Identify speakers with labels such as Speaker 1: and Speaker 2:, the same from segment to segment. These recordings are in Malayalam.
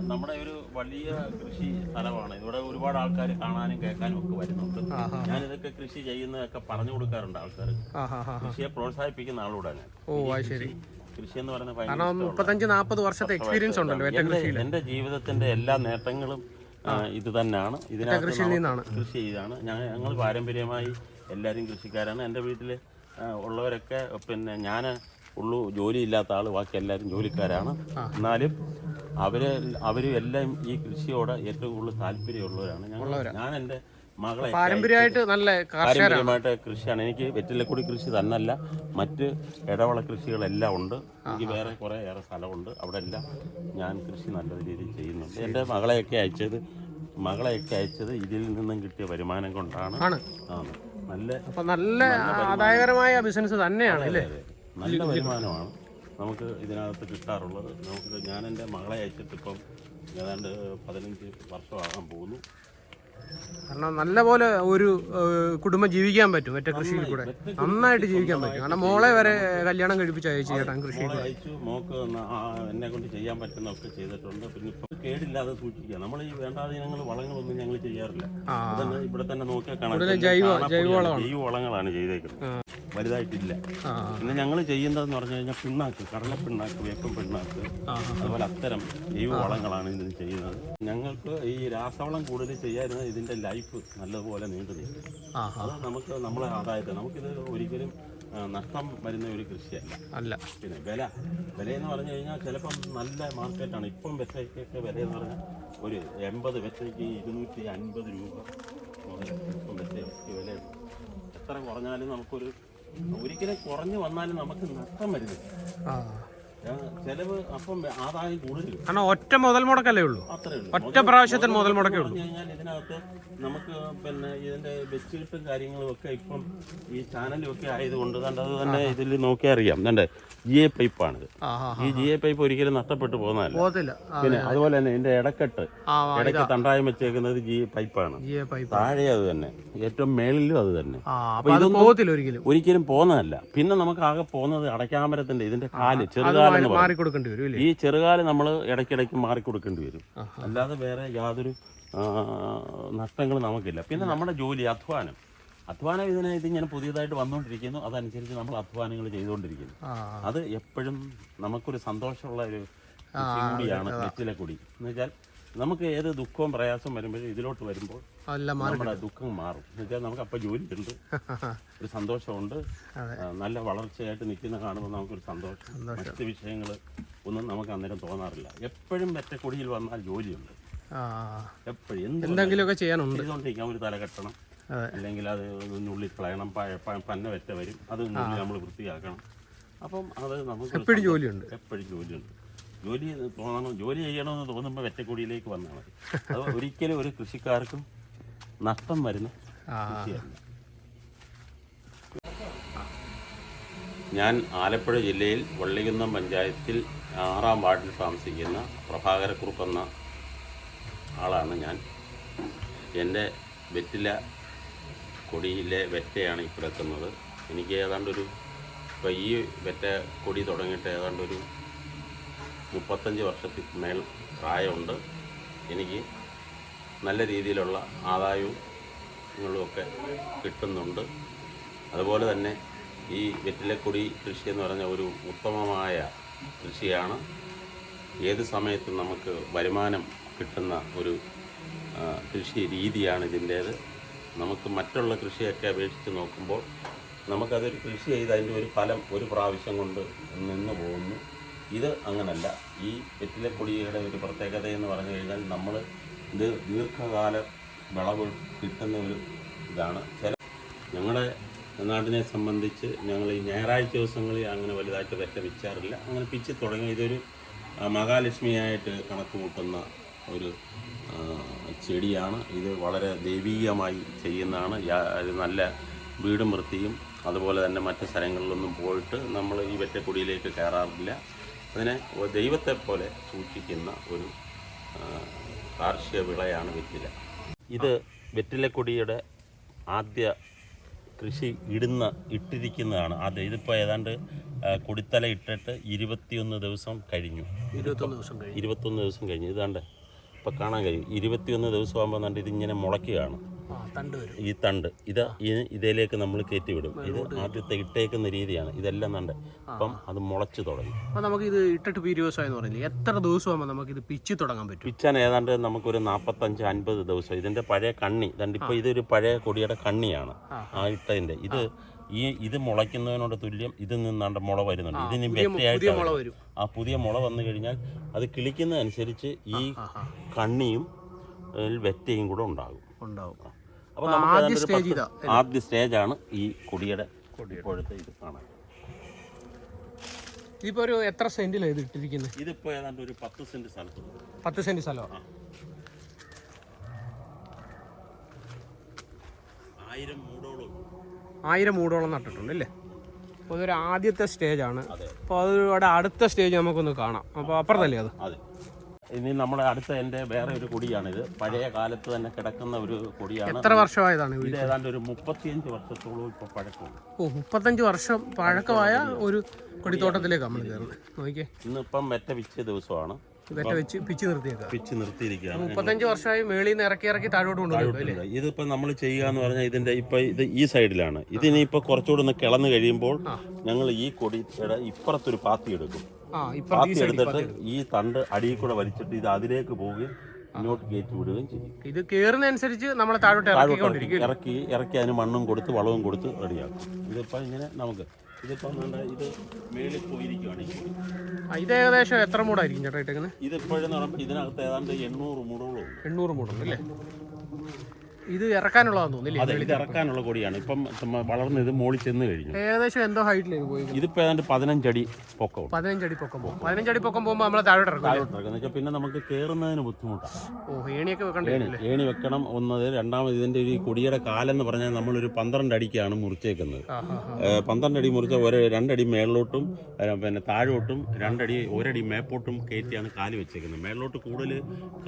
Speaker 1: നമ്മുടെ ഒരു വലിയ കൃഷി സ്ഥലമാണ്. ഇവിടെ ഒരുപാട് ആൾക്കാർ കാണാനും കേൾക്കാനും ഒക്കെ വരുന്നുണ്ട്.
Speaker 2: ഞാനിതൊക്കെ
Speaker 1: ഞാൻ ഇതൊക്കെ കൃഷി ചെയ്യുന്നതൊക്കെ പറഞ്ഞു കൊടുക്കാറുണ്ട് ആൾക്കാർ കൃഷിയെ പ്രോത്സാഹിപ്പിക്കുന്ന ആളൂടെ ഞാൻ.
Speaker 2: ഓ ശരി.
Speaker 1: കൃഷി- എന്ന് പറയുന്നത്
Speaker 2: മുപ്പത്തഞ്ച് നാൽപ്പത് വർഷത്തെ എക്സ്പീരിയൻസ് ഉണ്ടല്ലോ
Speaker 1: എന്റെ ജീവിതത്തിന്റെ എല്ലാ നേട്ടങ്ങളും ഇത് തന്നെയാണ്. ഇതിനകത്ത്. കൃഷി ചെയ്താണ്. ഞാൻ ഞങ്ങൾ പാരമ്പര്യമായി എല്ലാവരും കൃഷിക്കാരാണ്. എന്റെ വീട്ടിൽ ഉള്ളവരൊക്കെ പിന്നെ ഞാൻ ഉള്ളു. ജോലി ഇല്ലാത്ത ആൾ ബാക്കി എല്ലാവരും ജോലിക്കാരാണ്. എന്നാലും അവർ അവരും എല്ലാം ഈ കൃഷിയോട് ഏറ്റവും കൂടുതൽ താല്പര്യമുള്ളവരാണ്. ഞങ്ങൾ ഞാൻ എന്റെ മകളെ
Speaker 2: പാരമ്പര്യമായിട്ട് നല്ല
Speaker 1: പാരമ്പര്യമായിട്ട് കൃഷിയാണ്. എനിക്ക് വെറ്റിലക്കുടി കൃഷി തന്നല്ല. മറ്റ് ഇടവള കൃഷികളെല്ലാം ഉണ്ട്. എനിക്ക് വേറെ കുറേ ഏറെ സ്ഥലമുണ്ട്. അവിടെ എല്ലാം ഞാൻ കൃഷി നല്ല രീതിയിൽ ചെയ്യുന്നുണ്ട്. എന്റെ മകളെയൊക്കെ അയച്ചത് മകളെയൊക്കെ അയച്ചത് ഇതിൽ നിന്നും കിട്ടിയ വരുമാനം കൊണ്ടാണ്. നല്ല
Speaker 2: നല്ല ആദായകരമായ ബിസിനസ് തന്നെയാണ് അല്ലേ?
Speaker 1: നല്ല വരുമാനമാണ്. നമുക്ക് ഇതിനകത്ത് കിട്ടാറുള്ളത്. നമുക്ക് ഞാൻ എന്റെ മകളെ അയച്ചിട്ട് ഇപ്പം ഏതാണ്ട് പതിനഞ്ച് വർഷമാകാൻ പോകുന്നു.
Speaker 2: കാരണം നല്ല പോലെ ഒരു കുടുംബം ജീവിക്കാൻ പറ്റും ഒറ്റ കൃഷിയിൽ കൂടെ. നന്നായിട്ട് ജീവിക്കാൻ പറ്റും. കാരണം മോളെ വരെ കല്യാണം കഴിപ്പിച്ച് അയച്ചു ചേട്ടാ കൃഷി
Speaker 1: അയച്ചു. മോക്ക് എന്നെ കൊണ്ട് ചെയ്യാൻ പറ്റുന്നൊക്കെ ചെയ്തിട്ടുണ്ട്. പിന്നെ ഇപ്പൊ കേടില്ലാതെ സൂക്ഷിക്കുക. നമ്മൾ ഈ വേണ്ടാതീനങ്ങൾ വളങ്ങളൊന്നും ഞങ്ങൾ ചെയ്യാറില്ല. ഇവിടെ തന്നെ നോക്കിയാൽ
Speaker 2: ജൈവ
Speaker 1: വളങ്ങളാണ് ചെയ്തേക്കുന്നത്. വലുതായിട്ടില്ല. പിന്നെ ഞങ്ങൾ ചെയ്യുന്നതെന്ന് പറഞ്ഞു കഴിഞ്ഞാൽ പിണ്ണാക്ക് കടല പിണ്ണാക്ക് വേപ്പം പിണ്ണാക്ക് അതുപോലെ അത്തരം ജൈവ വളങ്ങളാണ് ഇതിന് ചെയ്യുന്നത്. ഞങ്ങൾക്ക് ഈ രാസവളം കൂടുതൽ ചെയ്യാതിരുന്ന ഇതിന്റെ ലൈഫ് നല്ലതുപോലെ നീണ്ടു നിൽക്കും അത് നമുക്ക് നമ്മളെ ആദായത്തെ. നമുക്കിത് ഒരിക്കലും നഷ്ടം വരുന്ന ഒരു കൃഷിയല്ല.
Speaker 2: അല്ല.
Speaker 1: പിന്നെ വില. എന്ന് പറഞ്ഞു കഴിഞ്ഞാൽ ചിലപ്പം നല്ല മാർക്കറ്റാണ്. ഇപ്പം വെച്ചയ്ക്കൊക്കെ വില എന്ന് പറഞ്ഞാൽ ഒരു എൺപത് വെച്ചയ്ക്ക് ഇരുന്നൂറ്റി അൻപത് രൂപ മുതൽ ഇപ്പം വെച്ചയ്ക്ക് വില എത്ര കുറഞ്ഞാലും നമുക്കൊരു ഒരിക്കലും കുറഞ്ഞു വന്നാലും നമുക്ക് നഷ്ടം വരുന്നില്ല ചെലവ് അപ്പം ആദായം കൂടുതൽ.
Speaker 2: കാരണം ഒറ്റ മുതൽ മുടക്കല്ലേ ഉള്ളൂ. ഒറ്റ പ്രാവശ്യത്തിന് മുതൽ മുടക്കേ ഉള്ളൂ.
Speaker 1: കഴിഞ്ഞാൽ ഇതിനകത്ത് നമുക്ക് പിന്നെ ഇതിന്റെ ബെച്ചുകെട്ടും കാര്യങ്ങളും ഒക്കെ ഇപ്പം ഈ ചാനലും ഒക്കെ ആയതുകൊണ്ട് കണ്ടത് തന്നെ ഇതിൽ നോക്കിയാൽ അറിയാം. കണ്ടേ? ജി എ പൈപ്പാണിത് ഈ ജി എ പൈപ്പ് ഒരിക്കലും നഷ്ടപ്പെട്ടു പോകുന്നതല്ല. പിന്നെ അതുപോലെ തന്നെ ഇതിന്റെ ഇടക്കെട്ട് ഇടയ്ക്ക് തണ്ടായം വെച്ചേക്കുന്നത് ജി പൈപ്പാണ്
Speaker 2: എ പൈപ്പ്
Speaker 1: താഴെ അത് തന്നെ. ഏറ്റവും മേളിലും അത് തന്നെ.
Speaker 2: അപ്പൊ ഒരിക്കലും.
Speaker 1: പോകുന്നതല്ല. പിന്നെ നമുക്ക് ആകെ പോകുന്നത് അടയ്ക്കാമരത്തിന്റെ ഇതിന്റെ
Speaker 2: കാൽ ചെറുകാലം
Speaker 1: ഈ ചെറുകാൽ നമ്മൾ ഇടയ്ക്കിടയ്ക്ക് മാറിക്കൊടുക്കേണ്ടി വരും. അല്ലാതെ വേറെ യാതൊരു നഷ്ടങ്ങൾ നമുക്കില്ല. പിന്നെ നമ്മുടെ ജോലി അധ്വാനം. അധ്വാനം ഇതിനെ ഇങ്ങനെ പുതിയതായിട്ട് വന്നുകൊണ്ടിരിക്കുന്നു. അതനുസരിച്ച് നമ്മൾ അധ്വാനങ്ങൾ ചെയ്തുകൊണ്ടിരിക്കുന്നു. അത് എപ്പോഴും നമുക്കൊരു സന്തോഷമുള്ള ഒരു കൂടിയാണ് നെറ്റിലെ കൂടി എന്ന് വെച്ചാൽ നമുക്ക് ഏത് ദുഃഖവും പ്രയാസവും വരുമ്പോഴും ഇതിലോട്ട് വരുമ്പോൾ നമ്മുടെ ദുഃഖം മാറും. എന്ന് വെച്ചാൽ നമുക്ക് അപ്പം ജോലിയുണ്ട്. ഒരു സന്തോഷമുണ്ട്. നല്ല വളർച്ചയായിട്ട് നിൽക്കുന്ന കാണുമ്പോൾ നമുക്കൊരു സന്തോഷം. മറ്റ് വിഷയങ്ങൾ ഒന്നും നമുക്ക് അന്നേരം തോന്നാറില്ല. എപ്പോഴും മെറ്റക്കുടിയിൽ വന്നാൽ ജോലിയുണ്ട്. എപ്പോഴും എന്തെങ്കിലും
Speaker 2: എന്തെങ്കിലുമൊക്കെ ചെയ്യാനുണ്ട്.
Speaker 1: ഒരു തല കെട്ടണം. അല്ലെങ്കിൽ അത് നുള്ളിൽ കളയണം പന്ന വെറ്റ വരും. അത് നുള്ളി നമ്മൾ വൃത്തിയാക്കണം. അപ്പം അത് നമുക്ക്
Speaker 2: എപ്പോഴും ജോലിയുണ്ട്.
Speaker 1: എപ്പോഴും ജോലിയുണ്ട്. ജോലി തോന്നണം ജോലി ചെയ്യണമെന്ന് തോന്നുമ്പോൾ വെറ്റക്കൊടിയിലേക്ക് വന്നാൽ മതി. അത് ഒരിക്കലും ഒരു കൃഷിക്കാർക്കും നഷ്ടം വരുന്ന കൃഷിയല്ല. ഞാൻ ആലപ്പുഴ ജില്ലയിൽ വള്ളികുന്നം പഞ്ചായത്തിൽ ആറാം വാർഡിൽ താമസിക്കുന്ന പ്രഭാകരക്കുറുപ്പ് എന്ന ആളാണ് ഞാൻ. എന്റെ വെറ്റില കൊടിയിലെ വെറ്റയാണ് ഈ കിടക്കുന്നത് എനിക്ക് ഏതാണ്ടൊരു ഇപ്പോൾ ഈ വെറ്റ കൊടി തുടങ്ങിയിട്ട് ഏതാണ്ടൊരു മുപ്പത്തഞ്ച് വർഷത്തിൽ മേൽ പ്രായമുണ്ട്. എനിക്ക് നല്ല രീതിയിലുള്ള ആദായവും കിട്ടുന്നുണ്ട്. അതുപോലെ തന്നെ ഈ വെറ്റിലക്കൊടി കൃഷി എന്ന് പറഞ്ഞ ഒരു ഉത്തമമായ കൃഷിയാണ്. ഏത് സമയത്തും നമുക്ക് വരുമാനം കിട്ടുന്ന ഒരു കൃഷി രീതിയാണ് ഇതിന്റേത്. നമുക്ക് മറ്റുള്ള കൃഷിയൊക്കെ അപേക്ഷിച്ച് നോക്കുമ്പോൾ നമുക്കതൊരു കൃഷി ചെയ്ത് അതിന്റെ ഒരു ഫലം ഒരു പ്രാവശ്യം കൊണ്ട് നിന്ന് പോകുന്നു. ഇത് അങ്ങനല്ല. ഈ വെറ്റിലക്കൊടിയുടെ ഒരു പ്രത്യേകത എന്ന് പറഞ്ഞു കഴിഞ്ഞാൽ നമ്മൾ ഇത് ദീർഘകാല വിളവ് കിട്ടുന്ന ഒരു ഇതാണ്. ചില ഞങ്ങളുടെ നാടിനെ സംബന്ധിച്ച് ഞങ്ങൾ ഈ ഞായറാഴ്ച ദിവസങ്ങളിൽ അങ്ങനെ വലുതായിട്ട് വെറ്റ വെച്ചാറില്ല. അങ്ങനെ പിച്ച് തുടങ്ങി. ഇതൊരു മഹാലക്ഷ്മിയായിട്ട് കണക്ക് കൂട്ടുന്ന ഒരു ചെടിയാണ്. ഇത് വളരെ ദൈവീകമായി ചെയ്യുന്നതാണ്. ഇത് നല്ല വീടും വൃത്തിയും അതുപോലെ തന്നെ മറ്റ് സ്ഥലങ്ങളിലൊന്നും പോയിട്ട് നമ്മൾ ഈ വെറ്റക്കുടിയിലേക്ക് കയറാറില്ല. അതിനെ ദൈവത്തെ പോലെ സൂക്ഷിക്കുന്ന ഒരു കാർഷിക വിളയാണ് വെറ്റില. ഇത് വെറ്റിലക്കുടിയുടെ ആദ്യ കൃഷി ഇടുന്ന ഇട്ടിരിക്കുന്നതാണ്. അത് ഇതിപ്പോൾ ഏതാണ്ട് കുടിത്തല ഇട്ടിട്ട് ഇരുപത്തിയൊന്ന് ദിവസം കഴിഞ്ഞു.
Speaker 2: ഇരുപത്തൊന്ന് ദിവസം കഴിഞ്ഞു.
Speaker 1: ഇരുപത്തൊന്ന് ദിവസം കഴിഞ്ഞു. ഇതാണ്ട് ഇപ്പം കാണാൻ കഴിയും. ഇരുപത്തിയൊന്ന് ദിവസം ആകുമ്പോൾ കണ്ട് ഇതിങ്ങനെ മുളയ്ക്കുകയാണ്. ഈ തണ്ട്. ഇത് ഇതിലേക്ക് നമ്മൾ കയറ്റി വിടും ഇത് ആദ്യത്തെ ഇട്ടേക്കുന്ന രീതിയാണ്. ഇതെല്ലാം തണ്ട്. അപ്പം അത് മുളച്ചു തുടങ്ങി.
Speaker 2: അപ്പോൾ നമുക്ക് ഇത് ഇട്ടിട്ട് ദിവസമായി എന്ന് പറഞ്ഞില്ലേ? എത്ര ദിവസമാകുമ്പോൾ നമുക്ക് ഇത് പിച്ചി തുടങ്ങാൻ പറ്റും?
Speaker 1: പിച്ചാൻ ഏതാണ്ട് നമുക്കൊരു നാൽപ്പത്തഞ്ച് അൻപത് ദിവസം. ഇതിന്റെ പഴയ കണ്ണി. ഇതാണ്ട് ഇപ്പോൾ ഇതൊരു പഴയ കൊടിയുടെ കണ്ണിയാണ്.
Speaker 2: ആ.
Speaker 1: ആ ഇട്ടതിന്റെ ഇത് ഈ ഇത് മുളയ്ക്കുന്നതിനോട് തുല്യം ഇതിൽ നിന്നാണ്ട് മുള വരുന്നുണ്ട്. ഇതിന്
Speaker 2: വരും.
Speaker 1: ആ പുതിയ മുള വന്നു കഴിഞ്ഞാൽ അത് കിളിക്കുന്നതനുസരിച്ച് ഈ കണ്ണിയും വ്യക്തിയും വെറ്റയും കൂടെ ഉണ്ടാകും.
Speaker 2: ഉണ്ടാവും
Speaker 1: അപ്പോൾ നമുക്ക്
Speaker 2: ആദ്യ
Speaker 1: സ്റ്റേജാണ് ഈ കൊടിയുടെ ഇപ്പോഴത്തെ ഇത് കാണാൻ.
Speaker 2: ഇതിപ്പോ ഒരു എത്ര സെന്റിലാണ് ഇത് ഇട്ടിരിക്കുന്നത്
Speaker 1: ഇതിപ്പോ ഏതാണ്ട് ഒരു പത്ത് സെന്റ് സ്ഥലത്ത്.
Speaker 2: പത്ത് സെന്റ് സ്ഥലമാണ്
Speaker 1: ആയിരം മൂടോളം
Speaker 2: ആയിരം മൂടോളം നട്ടിട്ടുണ്ട് അല്ലേ? അപ്പോൾ അതൊരു ആദ്യത്തെ സ്റ്റേജാണ്
Speaker 1: ആണ്.
Speaker 2: അപ്പോൾ അതോടെ അടുത്ത സ്റ്റേജ് നമുക്കൊന്ന് കാണാം. അപ്പോൾ അപ്പുറത്തല്ലേ അത്?
Speaker 1: അതെ. ഇനി നമ്മുടെ അടുത്ത എന്റെ വേറെ ഒരു കൊടിയാണിത്. പഴയ കാലത്ത് തന്നെ കിടക്കുന്ന ഒരു കൊടിയാണ്.
Speaker 2: എത്ര വർഷമായതാണ്
Speaker 1: ഇത് ഏതാണ്ട് ഒരു മുപ്പത്തിയഞ്ച് വർഷത്തോളം ഇപ്പോൾ പഴക്കമുണ്ട്.
Speaker 2: ഓ മുപ്പത്തഞ്ച് വർഷം പഴക്കമായ ഒരു കൊടിത്തോട്ടത്തിലേക്ക് നമ്മൾ കയറുന്നത്. നോക്കിയേ.
Speaker 1: ഇന്നിപ്പം മെറ്റ വിച്ച ദിവസമാണ്.
Speaker 2: വെറ്റ വെച്ച് പിച്ച് നിർത്തിയേക്കാം
Speaker 1: പിച്ച് നിർത്തിയിരിക്കുകയാണ്.
Speaker 2: മുപ്പത്തഞ്ച് വർഷമായി മേളിൽ നിന്ന് ഇറക്കി ഇറക്കി താഴോട്ട് കൊണ്ടുപോകും അല്ലേ?
Speaker 1: ഇതിപ്പോൾ നമ്മൾ ചെയ്യുക എന്ന് പറഞ്ഞാൽ ഇതിന്റെ ഇപ്പൊ ഇത് ഈ സൈഡിലാണ്. ഇതിനിപ്പോ കുറച്ചുകൂടെ ഒന്ന് കിളന്ന് കഴിയുമ്പോൾ ഞങ്ങൾ ഈ കൊടിയുടെ ഇപ്പുറത്തൊരു പാത്തി എടുക്കും. പാത്തി എടുത്തിട്ട് ഈ തണ്ട് അടിയിൽ കൂടെ വലിച്ചിട്ട് ഇത് അതിലേക്ക് പോവുകയും ഇങ്ങോട്ട് കയറ്റി വിടുകയും ചെയ്യും.
Speaker 2: ഇത് കയറുന്നതനുസരിച്ച് നമ്മൾ താഴോട്ട്
Speaker 1: ഇറക്കി ഇറക്കി അതിന് മണ്ണും കൊടുത്ത് വളവും കൊടുത്ത് റെഡിയാക്കും. ഇതിപ്പോ ഇങ്ങനെ നമുക്ക് ഇത് മേളിൽ പോയിരിക്കുകയാണ് ഈ കൊടി.
Speaker 2: ആ, ഇത് ഏകദേശം എത്ര മൂടായിരിക്കും ചേട്ടാ ഇട്ടേക്കുന്നത്?
Speaker 1: ഇതിപ്പോഴെന്ന് പറയുമ്പോൾ ഇതിനകത്ത് ഏതാണ്ട് എണ്ണൂറ് മുടകളും ഉണ്ട്
Speaker 2: എണ്ണൂറ് മൂടുണ്ട് അല്ലേ? ഇത് ഇറക്കാനുള്ളതാന്ന് തോന്നില്ലേ
Speaker 1: അതെ ഇത് ഇറക്കാനുള്ള കൊടിയാണ്. ഇപ്പം വളർന്ന് ഇത് മോളിൽ ചെന്ന് കഴിഞ്ഞു.
Speaker 2: ഏകദേശം എന്തോ ഹൈറ്റിലേക്ക് പോയി
Speaker 1: ഇതിപ്പോ ഏതാണ്ട് പതിനഞ്ചടി പൊക്കം.
Speaker 2: പതിനഞ്ചടി പൊക്കം പോകും. പതിനഞ്ചടി പൊക്കം പോകുമ്പോൾ നമ്മളെ താഴെ ഇറക്കും
Speaker 1: പിന്നെ നമുക്ക് കയറുന്നതിന് ബുദ്ധിമുട്ടാണ്.
Speaker 2: ഓ ഏണിയൊക്കെ വെക്കണ്ടേ?
Speaker 1: ഏണി വെക്കണം ഒന്നത് രണ്ടാമത് ഇതിന്റെ ഒരു കൊടിയുടെ കാലെന്ന് പറഞ്ഞാൽ നമ്മളൊരു പന്ത്രണ്ട് അടിക്കാണ് മുറിച്ചേക്കുന്നത്. പന്ത്രണ്ട് അടി മുറിച്ച ഒരു രണ്ടടി മേളിലോട്ടും പിന്നെ താഴോട്ടും രണ്ടടി ഒരടി മേപ്പോട്ടും കയറ്റിയാണ് കാൽ വെച്ചേക്കുന്നത്. മേളിലോട്ട് കൂടുതൽ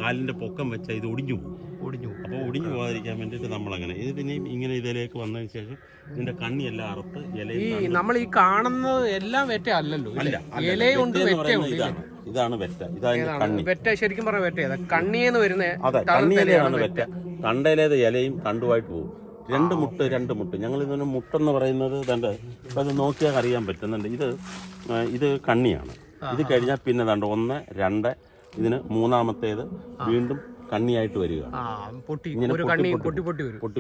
Speaker 1: കാലിന്റെ പൊക്കം വെച്ചാൽ ഇത് ഒടിഞ്ഞു പോകും.
Speaker 2: ഒടിഞ്ഞു
Speaker 1: അപ്പോൾ ഒടിഞ്ഞു പോകാതിരിക്കാൻ വേണ്ടിയിട്ട് നമ്മളങ്ങനെ. പിന്നെ ഇങ്ങനെ ഇതിലേക്ക് വന്നതിന് ശേഷം ഇതിന്റെ കണ്ണിയെല്ലാം അറുത്ത്
Speaker 2: ഈ നമ്മൾ ഈ കാണുന്നത് എല്ലാം വെറ്റ അല്ലല്ലോ
Speaker 1: അല്ല അല്ല,
Speaker 2: ഇലയുണ്ട്
Speaker 1: വെറ്റ എന്ന്
Speaker 2: വെറ്റയുണ്ട്
Speaker 1: പറയുന്നത് ഇതാണ്. ഇതാണ് വെറ്റ. ഇതാണ് കണ്ണി.
Speaker 2: വെറ്റ ശരിക്കും പറഞ്ഞ വെറ്റ കണ്ണിന്ന് വരുന്നത് വരുന്ന
Speaker 1: അതെ കണ്ണിയിലയാണ് വെറ്റ. കണ്ടയിലേത് ഇലയും കണ്ടുമായിട്ട് പോകും. രണ്ട് മുട്ട് രണ്ട് മുട്ട്. ഞങ്ങൾ ഇതിന് മുട്ടെന്ന് പറയുന്നത് ഇതണ്ട് ഇപ്പം അത് നോക്കിയാൽ അറിയാൻ പറ്റുന്നുണ്ട്. ഇത് ആ, ഇത് കണ്ണിയാണ്. ഇത് കഴിഞ്ഞാൽ പിന്നെ ദണ്ട് ഒന്ന് രണ്ട് ഇതിന് മൂന്നാമത്തേത് വീണ്ടും കണ്ണിയായിട്ട് വരിക
Speaker 2: പൊട്ടി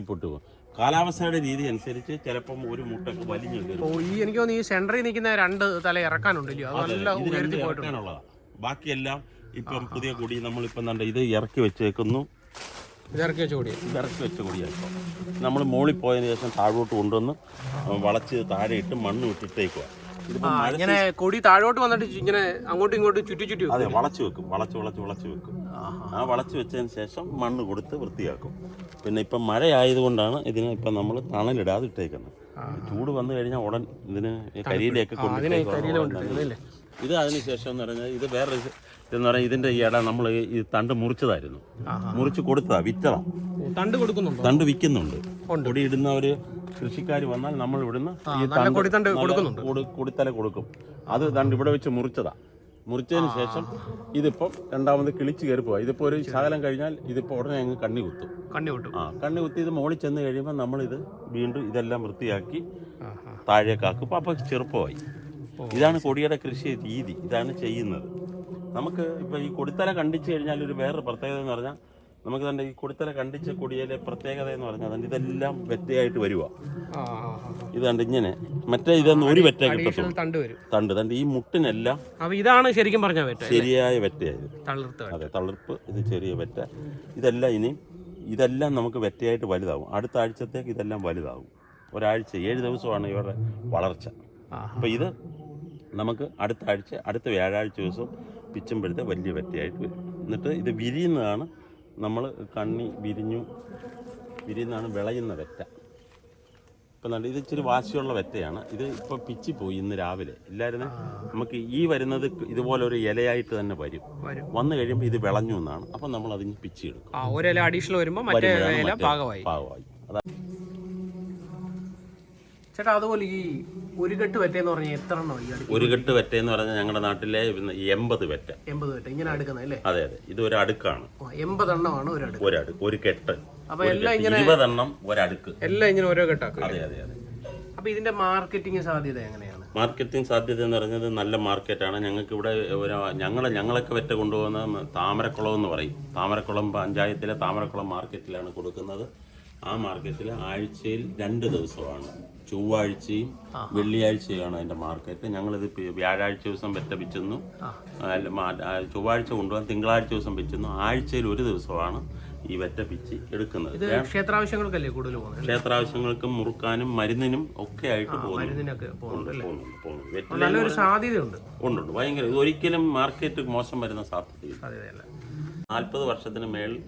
Speaker 1: പൊട്ടി പോകും. കാലാവസ്ഥയുടെ രീതി അനുസരിച്ച് ചിലപ്പം ഒരു മുട്ടൊക്കെ വലിഞ്ഞു
Speaker 2: ഈ എനിക്ക് തോന്നുന്നു ഈ സെന്ററിൽ നിൽക്കുന്ന രണ്ട് തല ഇറക്കാനുണ്ടല്ലോ.
Speaker 1: ഇറക്കാനുള്ളതാണ് ബാക്കിയെല്ലാം ഇപ്പം പുതിയ കൊടി നമ്മളിപ്പം കണ്ട ഇത് ഇറക്കി വെച്ചേക്കുന്നു.
Speaker 2: ഇറക്കി വെച്ച കൊടി
Speaker 1: ഇറക്കി വെച്ച നമ്മൾ മുകളിൽ പോയതിന് ശേഷം താഴോട്ട് കൊണ്ടുവന്ന് വളച്ച് താഴെ ഇട്ട് മണ്ണ് ഇട്ടിട്ടേക്കുക
Speaker 2: ഇങ്ങനെ കൊടി താഴോട്ട് വന്നിട്ട് ഇങ്ങനെ അങ്ങോട്ടും ഇങ്ങോട്ടും ചുറ്റി ചുറ്റി.
Speaker 1: അതെ വളച്ചു വെക്കും വളച്ച് വളച്ച് വളച്ച് വെക്കും. ആ വളച്ച് വെച്ചതിന് ശേഷം മണ്ണ് കൊടുത്ത് വൃത്തിയാക്കും. പിന്നെ ഇപ്പം മഴയായതുകൊണ്ടാണ് ഇതിന് ഇപ്പം നമ്മൾ തണലിടാതെ ഇട്ടേക്കുന്നത് ചൂട് വന്നു കഴിഞ്ഞാൽ ഉടൻ ഇതിന് കരിയിലേക്ക്
Speaker 2: കൊണ്ടിട്ടല്ലേ
Speaker 1: ഇത് അതിന് ശേഷം എന്ന് പറഞ്ഞാൽ ഇത് വേറെ ഇത് ഇതെന്ന് പറഞ്ഞാൽ ഇതിന്റെ ഈ ഇട നമ്മൾ ഈ തണ്ട് മുറിച്ചതായിരുന്നു. മുറിച്ച് കൊടുത്തതാ വിറ്റതാ.
Speaker 2: തണ്ട് കൊടുക്കുന്നു
Speaker 1: തണ്ട് വിൽക്കുന്നുണ്ട്. കൊടി ഒരു കൃഷിക്കാർ വന്നാൽ നമ്മൾ ഇവിടുന്ന് ഈ
Speaker 2: നല്ല.
Speaker 1: കൊടി- കൊടിത്തല കൊടുക്കും. അത് തണ്ട് ഇവിടെ വെച്ച് മുറിച്ചതാ. മുറിച്ചതിന് ശേഷം ഇതിപ്പം രണ്ടാമത് കിളിച്ച് കയറി പോവാ. ഇതിപ്പോ ഒരു ശകലം കഴിഞ്ഞാൽ ഇതിപ്പോ ഉടനെ അങ്ങ് കണ്ണി കുത്തും.
Speaker 2: കണ്ണി വിട്ടു
Speaker 1: ആ കണ്ണി കുത്തി ഇത് മുകളിൽ ചെന്ന് കഴിയുമ്പോൾ നമ്മൾ ഇത് വീണ്ടും ഇതെല്ലാം വൃത്തിയാക്കി
Speaker 2: ആ ആ
Speaker 1: താഴേക്കാക്കും അപ്പോൾ ചെറുപ്പമായി. ഇതാണ് കൊടിയുടെ കൃഷി രീതി. ഇതാണ് ചെയ്യുന്നത്. നമുക്ക് ഇപ്പോൾ ഈ കൊടിത്തല കണ്ടിച്ചു കഴിഞ്ഞാൽ ഒരു വേറൊരു പ്രത്യേകത എന്ന് പറഞ്ഞാൽ നമുക്ക് തന്നെ ഈ കൊടിത്തല കണ്ടിച്ച കൊടിയിലെ പ്രത്യേകത എന്ന് പറഞ്ഞാൽ അതിന്റെ ഇതെല്ലാം വെറ്റയായിട്ട് വരുക ഇത് കണ്ട് ഇങ്ങനെ. മറ്റേ ഇതൊന്നും ഒരു വെറ്റ കിട്ടത്തുള്ളൂ.
Speaker 2: തണ്ട് വരും.
Speaker 1: തണ്ട്. തണ്ട്. ഈ മുട്ടിനെല്ലാം
Speaker 2: ഇതാണ് ശരിക്കും പറഞ്ഞ വെറ്റ
Speaker 1: ശരിയായ വെറ്റയായത്. അതെ തളിർപ്പ് ഇത് ചെറിയ വെറ്റ. ഇതെല്ലാം ഇനി ഇതെല്ലാം നമുക്ക് വെറ്റയായിട്ട് വലുതാവും. അടുത്ത ആഴ്ചത്തേക്ക് ഇതെല്ലാം വലുതാവും. ഒരാഴ്ച ഏഴ് ദിവസമാണ് ഇവരുടെ വളർച്ച.
Speaker 2: അപ്പൊ
Speaker 1: അപ്പോൾ ഇത് നമുക്ക് അടുത്ത ആഴ്ച അടുത്ത വ്യാഴാഴ്ച ദിവസം പിച്ചുമ്പോഴത്തെ വലിയ വെറ്റയായിട്ട് വരും. എന്നിട്ട് ഇത് വിരിയുന്നതാണ് നമ്മൾ കണ്ണി വിരിഞ്ഞു വിരിയുന്നതാണ് വിളയുന്ന വെറ്റ. ഇപ്പം നല്ല ഇത് ഇച്ചിരി വാശിയുള്ള വെറ്റയാണ്. ഇത് ഇപ്പോൾ പിച്ചിപ്പോയി ഇന്ന് രാവിലെ. ഇല്ലായിരുന്നു? നമുക്ക് ഈ വരുന്നത് ഇതുപോലെ ഒരു ഇലയായിട്ട് തന്നെ വരും. വന്നു കഴിയുമ്പോൾ ഇത് വിളഞ്ഞു എന്നാണ്. അപ്പം നമ്മൾ അതിന് പിച്ചെടുക്കും
Speaker 2: ആ ഒരു അഡീഷണൽ
Speaker 1: വരുമ്പോൾ
Speaker 2: ഇല പാകമായി. ചേട്ടാ അതുപോലെ ഈ ഒരു കെട്ട് വെറ്റേന്ന് പറഞ്ഞാൽ എത്ര എണ്ണോ ഈ അടുക്കി
Speaker 1: ഒരു കെട്ട് വെറ്റ എന്ന് പറഞ്ഞാൽ ഞങ്ങളുടെ നാട്ടിലെ പിന്നെ എൺപത് വെറ്റ
Speaker 2: എൺപത് വെറ്റ ഇങ്ങനെ അടുക്കുന്ന അല്ലേ?
Speaker 1: അതെ അതെ. ഇത് ഒരു അടുക്കാണ്.
Speaker 2: എൺപത് എണ്ണമാണ് ഒരു അടുക്ക്.
Speaker 1: ഒരടുക്ക് ഒരു കെട്ട്.
Speaker 2: അപ്പൊ
Speaker 1: ഒരു
Speaker 2: എല്ലാം
Speaker 1: ഇങ്ങനെ ഇരുപതെണ്ണം ഒരടുക്ക്.
Speaker 2: എല്ലാം ഇങ്ങനെ ഓരോ കെട്ടാക്കും
Speaker 1: അതെ അതെ അതെ.
Speaker 2: അപ്പൊ ഇതിന്റെ മാർക്കറ്റിംഗ് സാധ്യത എങ്ങനെയാണ്?
Speaker 1: മാർക്കറ്റിംഗ് സാധ്യത എന്ന് പറഞ്ഞത് നല്ല മാർക്കറ്റാണ്. ഞങ്ങൾക്ക് ഇവിടെ ഒരു ഞങ്ങളെ ഞങ്ങളൊക്കെ വെറ്റ കൊണ്ടുപോകുന്ന താമരക്കുളം എന്ന് പറയും. താമരക്കുളം പഞ്ചായത്തിലെ താമരക്കുളം മാർക്കറ്റിലാണ് കൊടുക്കുന്നത്. ആ മാർക്കറ്റിൽ ആഴ്ചയിൽ രണ്ട് ദിവസമാണ്. ചൊവ്വാഴ്ചയും വെള്ളിയാഴ്ചയാണ് അതിന്റെ മാർക്കറ്റ്. ഞങ്ങളിത് വ്യാഴാഴ്ച ദിവസം വെറ്റ വിറ്റുന്നു അല്ല, മാ- ചൊവ്വാഴ്ച കൊണ്ടുപോകാൻ തിങ്കളാഴ്ച ദിവസം വെച്ചെന്നു ആഴ്ചയിൽ ഒരു ദിവസമാണ് ഈ വെറ്റ പിച്ച് എടുക്കുന്നത്
Speaker 2: ക്ഷേത്രാവശ്യങ്ങൾക്കല്ലേ കൂടുതൽ പോകുന്നത്?
Speaker 1: ക്ഷേത്രാവശ്യങ്ങൾക്കും മുറുക്കാനും മരുന്നിനും ഒക്കെ ആയിട്ട്
Speaker 2: പോകുന്നുണ്ട് സാധ്യതയുണ്ട്.
Speaker 1: ഉണ്ടുണ്ട്. ഭയങ്കര ഇത് ഒരിക്കലും മാർക്കറ്റ് മോശം വരുന്ന സാധ്യതയില്ല.
Speaker 2: നാല്പത്
Speaker 1: നാൽപ്പത് വർഷത്തിന് മേൽ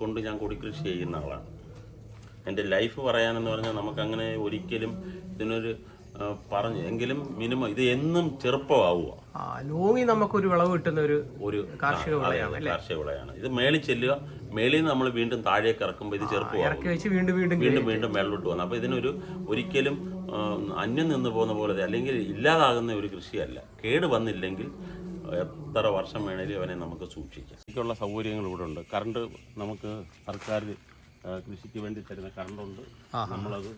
Speaker 1: കൊണ്ട് ഞാൻ കൊടിക്കൃഷി ചെയ്യുന്ന ആളാണ്. എന്റെ ലൈഫ് പറയാനെന്ന് പറഞ്ഞാൽ നമുക്കങ്ങനെ ഒരിക്കലും ഇതിനൊരു പറഞ്ഞു എങ്കിലും മിനിമം ഇത് എന്നും ചെറുപ്പമാവുക.
Speaker 2: ലോങ്ങി നമുക്കൊരു വിളവ് കിട്ടുന്ന ഒരു
Speaker 1: ഒരു
Speaker 2: കാർഷിക വിളയാണ്
Speaker 1: കാർഷിക വിളയാണ്. ഇത് മേളിൽ ചെല്ലുക മേളിൽ നിന്ന് നമ്മൾ വീണ്ടും താഴേക്ക് ഇറക്കുമ്പോൾ ഇത് ചെറുപ്പമാവും
Speaker 2: ഇറക്കി വെച്ച് വീണ്ടും വീണ്ടും
Speaker 1: വീണ്ടും വീണ്ടും മേളിലോട്ട് പോകുന്നത് അപ്പോൾ ഇതിനൊരു ഒരിക്കലും അന്യം നിന്ന് പോകുന്ന പോലെ അല്ലെങ്കിൽ ഇല്ലാതാകുന്ന ഒരു കൃഷിയല്ല. കേട് വന്നില്ലെങ്കിൽ എത്ര വർഷം വേണേലും അവനെ നമുക്ക് സൂക്ഷിക്കാം. കൃഷിക്കുള്ള സൗകര്യങ്ങൾ ഇവിടെ ഉണ്ട്. കറണ്ട് നമുക്ക് സർക്കാർ കൃഷിക്ക് വേണ്ടി തരുന്ന കറണ്ടുണ്ട്. നമ്മളത്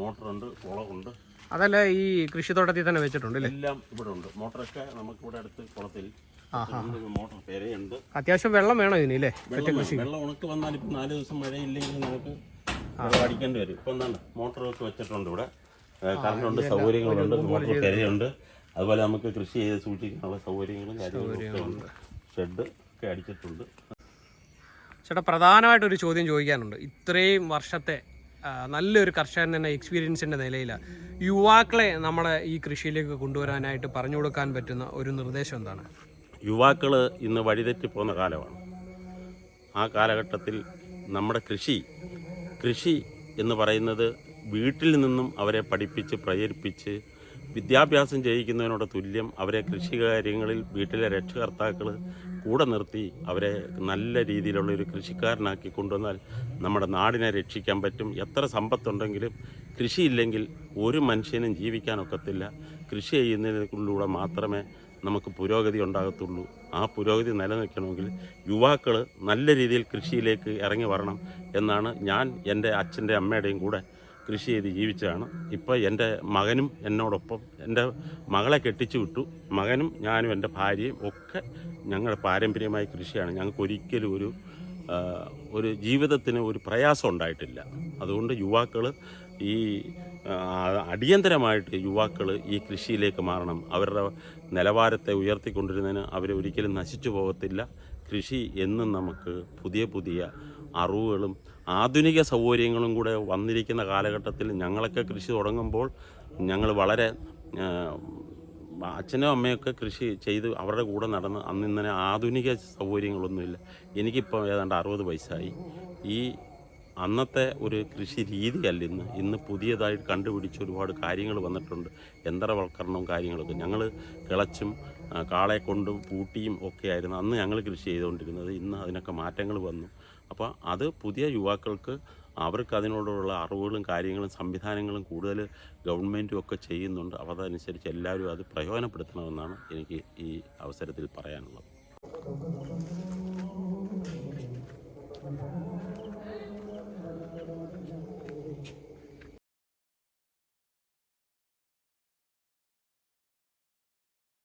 Speaker 1: മോട്ടറുണ്ട് കുളമുണ്ട്.
Speaker 2: അതല്ല ഈ കൃഷിത്തോട്ടത്തിൽ തന്നെ വെച്ചിട്ടുണ്ട്
Speaker 1: എല്ലാം ഇവിടെ ഉണ്ട് മോട്ടറൊക്കെ നമുക്ക് ഇവിടെ അടുത്ത് കുളത്തിൽ മോട്ടർ പെരയുണ്ട്.
Speaker 2: അത്യാവശ്യം വെള്ളം വേണം ഇതിന് അല്ലേ?
Speaker 1: വെള്ളം ഉണക്ക് വന്നാൽ ഇപ്പം നാല് ദിവസം മഴയില്ലെങ്കിൽ നമുക്ക് അടിക്കേണ്ടി വരും. ഇപ്പം എന്താണ്? മോട്ടറൊക്കെ വെച്ചിട്ടുണ്ട് ഇവിടെ. കറണ്ടുണ്ട് സൗകര്യങ്ങളുണ്ട് മോട്ടർ പെരയുണ്ട്. അതുപോലെ നമുക്ക് കൃഷി ചെയ്ത് സൂക്ഷിക്കാനുള്ള സൗകര്യങ്ങളും കാര്യങ്ങളും ഷെഡ് ഒക്കെ അടിച്ചിട്ടുണ്ട്.
Speaker 2: ചേട്ടാ പ്രധാനമായിട്ടൊരു ചോദ്യം ചോദിക്കാനുണ്ട്. ഇത്രയും വർഷത്തെ നല്ലൊരു കർഷകൻ തന്നെ എക്സ്പീരിയൻസിന്റെ നിലയിൽ യുവാക്കളെ നമ്മളെ ഈ കൃഷിയിലേക്ക് കൊണ്ടുവരാനായിട്ട് പറഞ്ഞു കൊടുക്കാൻ പറ്റുന്ന ഒരു നിർദ്ദേശം എന്താണ്?
Speaker 1: യുവാക്കൾ ഇന്ന് വഴിതെറ്റി പോകുന്ന കാലമാണ്. ആ കാലഘട്ടത്തിൽ നമ്മുടെ കൃഷി കൃഷി എന്ന് പറയുന്നത് വീട്ടിൽ നിന്നും അവരെ പഠിപ്പിച്ച് പ്രചരിപ്പിച്ച് വിദ്യാഭ്യാസം ചെയ്യിക്കുന്നതിനോട് തുല്യം അവരെ കൃഷി കാര്യങ്ങളിൽ വീട്ടിലെ രക്ഷകർത്താക്കൾ കൂടെ നിർത്തി അവരെ നല്ല രീതിയിലുള്ള ഒരു കൃഷിക്കാരനാക്കി കൊണ്ടുവന്നാൽ നമ്മുടെ നാടിനെ രക്ഷിക്കാൻ പറ്റും. എത്ര സമ്പത്തുണ്ടെങ്കിലും കൃഷിയില്ലെങ്കിൽ ഒരു മനുഷ്യനും ജീവിക്കാനൊക്കത്തില്ല കൃഷി ചെയ്യുന്നതിലൂടെ മാത്രമേ നമുക്ക് പുരോഗതി ഉണ്ടാകത്തുള്ളൂ. ആ പുരോഗതി നിലനിൽക്കണമെങ്കിൽ യുവാക്കൾ നല്ല രീതിയിൽ കൃഷിയിലേക്ക് ഇറങ്ങി വരണം എന്നാണ് ഞാൻ എന്റെ അച്ഛന്റെ അമ്മയുടെയും കൂടെ കൃഷി ചെയ്ത് ജീവിച്ചതാണ്. ഇപ്പോൾ എന്റെ മകനും എന്നോടൊപ്പം എന്റെ മകളെ കെട്ടിച്ചു വിട്ടു. മകനും ഞാനും എന്റെ ഭാര്യയും ഒക്കെ ഞങ്ങളുടെ പാരമ്പര്യമായ കൃഷിയാണ്. ഞങ്ങൾക്ക് ഒരിക്കലും ഒരു ഒരു ജീവിതത്തിന് ഒരു പ്രയാസം ഉണ്ടായിട്ടില്ല. അതുകൊണ്ട് യുവാക്കൾ ഈ അടിയന്തരമായിട്ട് യുവാക്കൾ ഈ കൃഷിയിലേക്ക് മാറണം. അവരുടെ നിലവാരത്തെ ഉയർത്തിക്കൊണ്ടിരുന്നതിന് അവർ ഒരിക്കലും നശിച്ചു പോകത്തില്ല. കൃഷി എന്നും നമുക്ക് പുതിയ പുതിയ അറിവുകളും ആധുനിക സൗകര്യങ്ങളും കൂടെ വന്നിരിക്കുന്ന കാലഘട്ടത്തിൽ ഞങ്ങളൊക്കെ കൃഷി തുടങ്ങുമ്പോൾ ഞങ്ങൾ വളരെ അച്ഛനും അമ്മയൊക്കെ കൃഷി ചെയ്ത് അവരുടെ കൂടെ നടന്ന് അന്ന് ഇന്നലെ ആധുനിക സൗകര്യങ്ങളൊന്നുമില്ല. എനിക്കിപ്പോൾ ഏതാണ്ട് അറുപത് വയസ്സായി. ഈ അന്നത്തെ ഒരു കൃഷി രീതിയല്ല ഇന്ന്. ഇന്ന് പുതിയതായിട്ട് കണ്ടുപിടിച്ച് ഒരുപാട് കാര്യങ്ങൾ വന്നിട്ടുണ്ട്. യന്ത്രവൽക്കരണവും കാര്യങ്ങളൊക്കെ. ഞങ്ങൾ കിളച്ചും കാളെ കൊണ്ടും പൂട്ടിയും ഒക്കെ ആയിരുന്നു അന്ന് ഞങ്ങൾ കൃഷി ചെയ്തുകൊണ്ടിരുന്നത്. ഇന്ന് അതിനൊക്കെ മാറ്റങ്ങൾ വന്നു. അപ്പോൾ അത് പുതിയ യുവാക്കൾക്ക് അവർക്ക് അതിനോടുള്ള അറിവുകളും കാര്യങ്ങളും സംവിധാനങ്ങളും കൂടുതൽ ഗവൺമെന്റും ഒക്കെ ചെയ്യുന്നുണ്ട്. അപ്പോൾ അതനുസരിച്ച് എല്ലാവരും അത് പ്രയോജനപ്പെടുത്തണമെന്നാണ് എനിക്ക് ഈ അവസരത്തിൽ പറയാനുള്ളത്.